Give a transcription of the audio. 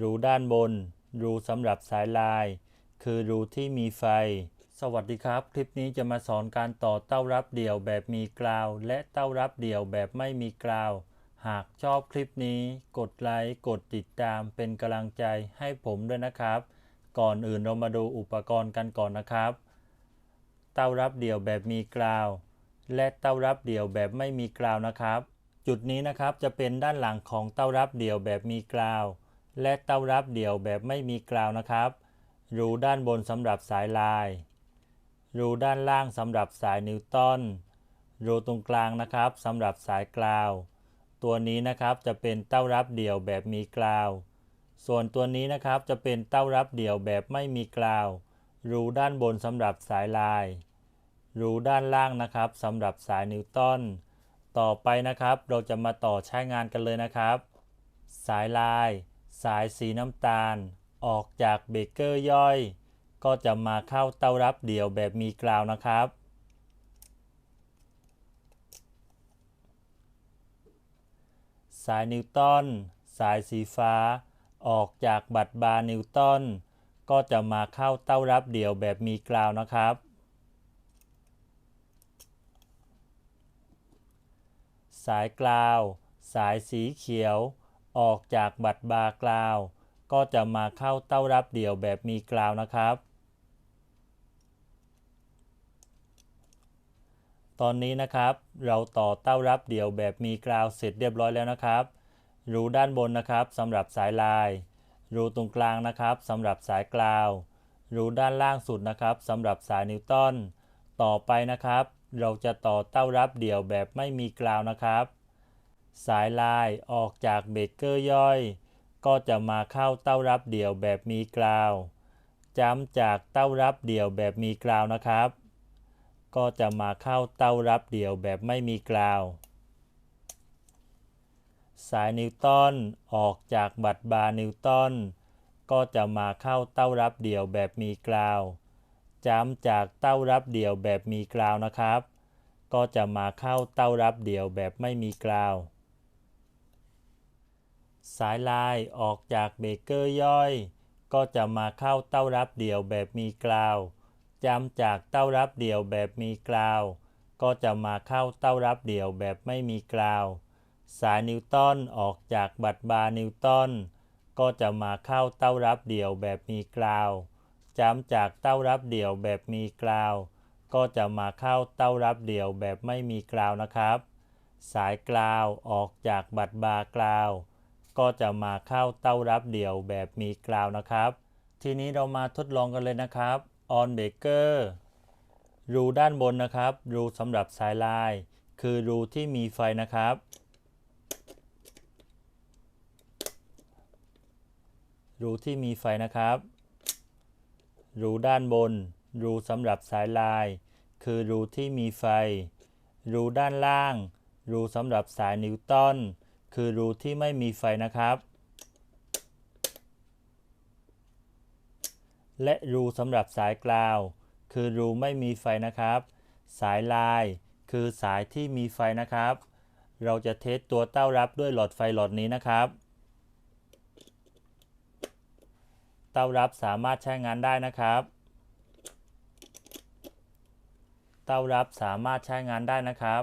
รูด้านบน รูสำหรับสายลาย คือรูที่มีไฟ สวัสดีครับ คลิปนี้จะมาสอนการต่อเต้ารับเดี่ยวแบบมีกราว และเต้ารับเดี่ยวแบบไม่มีกราว หากชอบคลิปนี้กดไลค์กดติดตามเป็นกำลังใจให้ผมด้วยนะครับ ก่อนอื่นเรามาดูอุปกรณ์กันก่อนนะครับ เต้ารับเดี่ยวแบบมีกราว และเต้ารับเดี่ยวแบบไม่มีกราวนะครับ จุดนี้นะครับจะเป็นด้านหลังของเต้ารับเดี่ยวแบบมีกราว และเต้ารับเดี่ยวแบบไม่มีกราวนะครับ รูด้านบนสำหรับสายลาย รูด้านล่างสำหรับสายนิวตัน รูตรงกลางนะครับสำหรับสายกราว ตัวนี้นะครับจะเป็นเต้ารับเดี่ยวแบบมีกราว ส่วนตัวนี้นะครับจะเป็นเต้ารับเดี่ยวแบบไม่มีกราว รูด้านบนสำหรับสายลาย รูด้านล่างนะครับสำหรับสายนิวตัน ต่อไปนะครับเราจะมาต่อใช้งานกันเลยนะครับ สายลาย สายสีน้ำตาลออกจากเบเกอร์ย่อย ก็จะมาเข้าเต้ารับเดี่ยวแบบมีกราวนะครับ สายนิวตันสายสีฟ้า ออกจากบัตรบาร์นิวตันก็จะมาเข้าเต้ารับเดี่ยวแบบมีกราวนะครับ สายกราว สายสีเขียว ออกจากบัตรบาร์กราว ก็จะมาเข้าเต้ารับเดี่ยวแบบมีกราวนะครับ ตอนนี้นะครับ เราต่อเต้ารับเดี่ยวแบบมีกราวเสร็จเรียบร้อยแล้วนะครับ รูด้านบนนะครับสำหรับสายลาย รูตรงกลางนะครับสำหรับสายกราว รูด้านล่างสุดนะครับสำหรับสายนิวตันต่อไปนะครับ เราจะต่อเต้ารับเดี่ยวแบบไม่มีกราวนะครับ สายลายออกจากเบเกอร์ย่อย ก็จะมาเข้าเต้ารับเดี่ยวแบบมีกราวจำจากเต้ารับเดี่ยวแบบมีกราวนะครับ ก็จะมาเข้าเต้ารับเดี่ยวแบบไม่มีกราว สายนิวตันออกจากบัตรบาร์นิวตันก็จะมาเข้าเต้ารับเดี่ยวแบบมีกราวจำจากเต้ารับเดี่ยวแบบมีกราวนะครับ ก็จะมาเข้าเต้ารับเดี่ยวแบบไม่มีกราว สายลายออกจากเบเกอร์ย่อย ก็จะมาเข้าเต้ารับเดี่ยวแบบมีกราวจำจากเต้ารับเดี่ยวแบบมีกราวก็จะมาเข้าเต้ารับเดี่ยวแบบไม่มีกราว สายนิวตันออกจากบัตรบาร์นิวตันก็จะมาเข้าเต้ารับเดี่ยวแบบมีกราวจำจากเต้ารับเดี่ยวแบบมีกราว ก็จะมาเข้าเต้ารับเดี่ยวแบบไม่มีกราวนะครับ สายกราวออกจากบัตรบาร์กราว ก็จะมาเข้าเต้ารับเดี่ยวแบบมีกราวนะครับ ทีนี้เรามาทดลองกันเลยนะครับ on beaker รูด้านบนนะครับ รูสำหรับสายลาย คือรูที่มีไฟนะครับ รูที่มีไฟนะครับ รูด้านบน รูสำหรับสายลาย คือรูที่มีไฟ รูด้านล่าง รูสำหรับสายนิวตัน คือรูที่ไม่มีไฟนะครับ และรูสำหรับสายกราว คือรูไม่มีไฟนะครับ สายลาย คือสายที่มีไฟนะครับ เราจะเทสตัวเต้ารับด้วยหลอดไฟหลอดนี้นะครับ เต้ารับสามารถใช้งานได้นะครับ เต้ารับสามารถใช้งานได้นะครับ